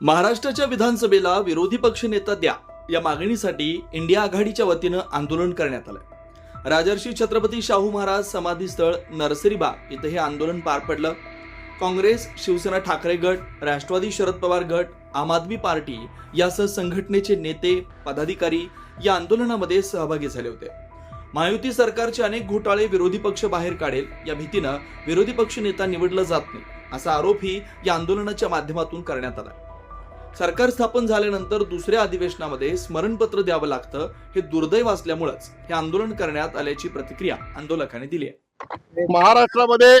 महाराष्ट्राच्या विधानसभेला विरोधी पक्ष नेता द्या या मागणीसाठी इंडिया आघाडीच्या वतीनं आंदोलन करण्यात आलं राजर्षी छत्रपती शाहू महाराज समाधी स्थळ नर्सरीबाग इथं हे आंदोलन पार पडलं. काँग्रेस शिवसेना ठाकरे गट राष्ट्रवादी शरद पवार गट आम आदमी पार्टी यासह संघटनेचे नेते पदाधिकारी या आंदोलनामध्ये सहभागी झाले होते. महायुती सरकारचे अनेक घोटाळे विरोधी पक्ष बाहेर काढेल या भीतीनं विरोधी पक्ष नेता निवडला जात नाही असा आरोपही या आंदोलनाच्या माध्यमातून करण्यात आला. सरकार स्थापन झाल्यानंतर दुसऱ्या अधिवेशनामध्ये स्मरणपत्र द्यावं लागतं हे दुर्दैव असल्यामुळंच हे आंदोलन करण्यात आल्याची प्रतिक्रिया आंदोलकांनी दिली आहे. महाराष्ट्रामध्ये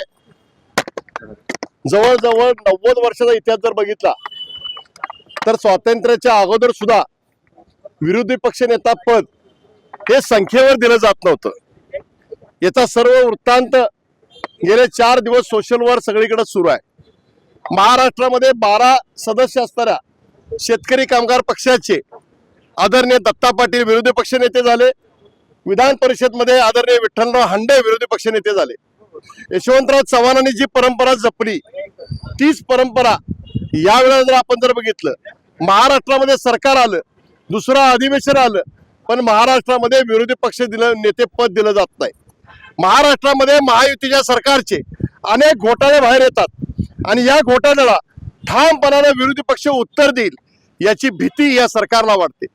जवळजवळ नव्वद वर्षाचा इतिहास जर बघितला तर स्वातंत्र्याच्या अगोदर सुद्धा विरोधी पक्ष नेता पद हे संख्येवर दिलं जात नव्हतं. याचा सर्व वृत्तांत गेले चार दिवस सोशलवर सगळीकडे सुरू आहे. महाराष्ट्रामध्ये बारा सदस्य असणाऱ्या शेतकरी कामगार पक्षाचे आदरणीय दत्ता पाटील विरोधी पक्षनेते झाले. विधान परिषदमध्ये आदरणीय विठ्ठलराव हांडे विरोधी पक्षनेते झाले. यशवंतराव चव्हाणांनी जी परंपरा जपली तीच परंपरा यावेळेला जर आपण जर बघितलं महाराष्ट्रामध्ये सरकार आलं दुसरं अधिवेशन आलं पण महाराष्ट्रामध्ये विरोधी पक्ष दिलं नेते पद दिलं जात नाही. महाराष्ट्रामध्ये महायुतीच्या सरकारचे अनेक घोटाळे बाहेर येतात. आणि या घोटाळ्याला ठामपणाने विरोधी पक्ष उत्तर देईल याची भीती या सरकारला वाटते.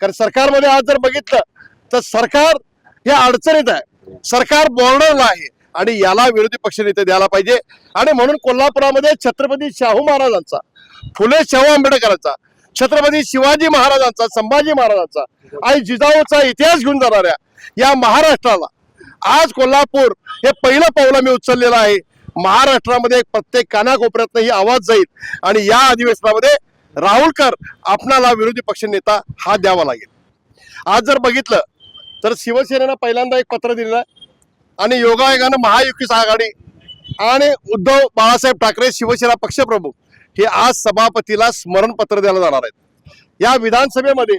कारण सरकारमध्ये आज जर बघितलं तर सरकार हे अडचणीत आहे. सरकार बॉर्डरला आहे आणि याला विरोधी पक्षनेते द्यायला पाहिजे. आणि म्हणून कोल्हापुरामध्ये छत्रपती शाहू महाराजांचा फुले शाहू आंबेडकरांचा छत्रपती शिवाजी महाराजांचा संभाजी महाराजांचा आणि जिजाऊचा इतिहास घेऊन जाणाऱ्या या महाराष्ट्राला आज कोल्हापूर हे पहिलं पावलं मी उचललेलं आहे. महाराष्ट्रामध्ये प्रत्येक कानाकोपऱ्यातनं ही आवाज जाईल. आणि या अधिवेशनामध्ये राहुलकर आपणाला विरोधी पक्ष नेता हा द्यावा लागेल. आज जर बघितलं तर शिवसेनेनं पहिल्यांदा एक पत्र दिलेलं आहे. आणि योगायोगानं महायुतीस आघाडी आणि उद्धव बाळासाहेब ठाकरे शिवसेना पक्षप्रमुख हे आज सभापतीला स्मरणपत्र द्यायला जाणार आहेत. या विधानसभेमध्ये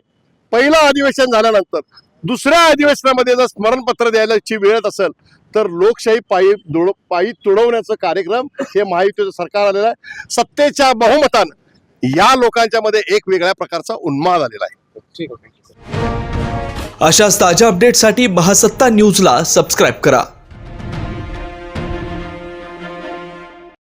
पहिलं अधिवेशन झाल्यानंतर दुसऱ्या अधिवेशनामध्ये जर स्मरणपत्र द्यायलाची वेळ असेल तर लोकशाही पायी दुड पायी तुडवण्याचा कार्यक्रम हे महायुतीचं सरकार आलेलं आहे. सत्तेच्या बहुमतानं या लोकांच्या मध्ये एक वेगळ्या प्रकारचा उन्माद आलेला आहे. अशाच ताज्या अपडेटसाठी महासत्ता न्यूजला सबस्क्राईब करा.